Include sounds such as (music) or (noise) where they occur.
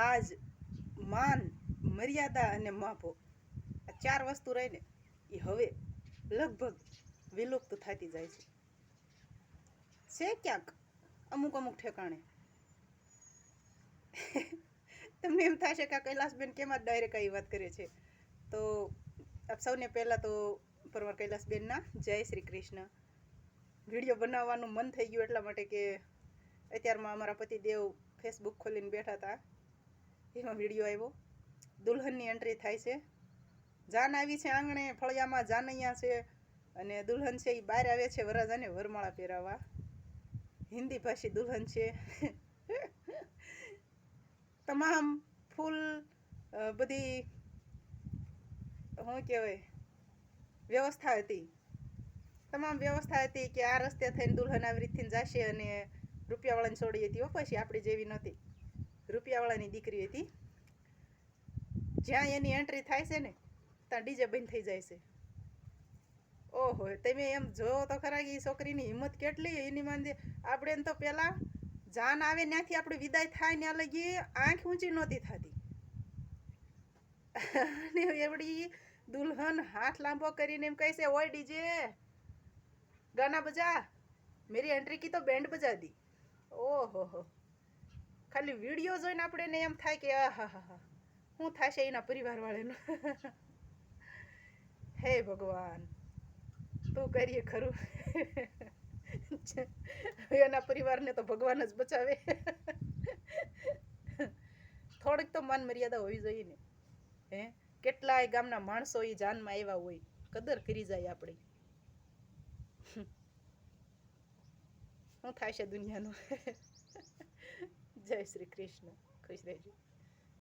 લાજ, માન, મર્યાદા અને માભો આ ચાર વસ્તુ રહીને એ હવે લગભગ વિલુપ્ત થતી જાય છે. છે ક્યાંક? અમુક અમુક ઠેકાણે. (laughs) તમને એમ થશે કે કૈલાસબેન કેમ જ ડાયરેક્ટ આવી વાત કરે છે? તો આપ સૌને પહેલાં તો પરમાર કૈલાસબેનના જય શ્રી કૃષ્ણ. વીડિયો બનાવવાનું મન થઈ ગયું એટલા માટે કે અત્યારમાં અમારા પતિદેવ ફેસબુક ખોલીને બેઠા હતા. એમાં વીડિયો આવ્યો. દુલ્હનની એન્ટ્રી થાય છે. જાન આવી છે આંગણે, ફળિયામાં જાન અહીંયા છે અને દુલ્હન છે એ બહાર આવે છે વરરાજાને વરમાળા પહેરાવવા. હિન્દી ભાષી દુલ્હન છે. (laughs) તમામ ફૂલ બધી, શું કહેવાય, વ્યવસ્થા હતી. તમામ વ્યવસ્થા હતી કે આ રસ્તે થઈને દુલ્હન આવી રીતથી જશે અને રૂપિયાવાળાને છોડી હતી. પછી આપણી જેવી નહોતી. રૂપિયાવાળાની દીકરી હતી. જ્યાં એની એન્ટ્રી થાય છે ને, ત્યાં ડીજે બંધ થઈ જાય છે. ઓહો, તમે એમ જોવો તો ખરા કે ઈ છોકરીની હિંમત કેટલી એની માંદી આપણે એમ તો પહેલાં જાન આવે ત્યાંથી આપણી વિદાય થાય ત્યાં લગી આંખ ઊંચી નહોતી થતી. અને એવડી દુલ્હન હાથ લાંબો કરીને એમ કહે છે, ઓય ડીજે, ગાના બજા. મેરી એન્ટ્રી કી તો બેન્ડ બજા દી ઓહો, હો. ખાલી વીડિયો જોઈને આપણે એમ થાય કે, આ, હા હા હા. શું થશે એના પરિવારવાળાનું (laughs) હે ભગવાન, તું કરીએ ખરું. (laughs) એના પરિવારને તો ભગવાન જ બચાવે. (laughs) થોડીક તો માન મર્યાદા હોવી જોઈએ ને. હે? કેટલાય ગામના માણસો એ જાનમાં આવ્યા હોય. કદર કરી જાય આપણી. શું થાય છે દુનિયાનું. જય શ્રી કૃષ્ણ. ખુશ રહેજો.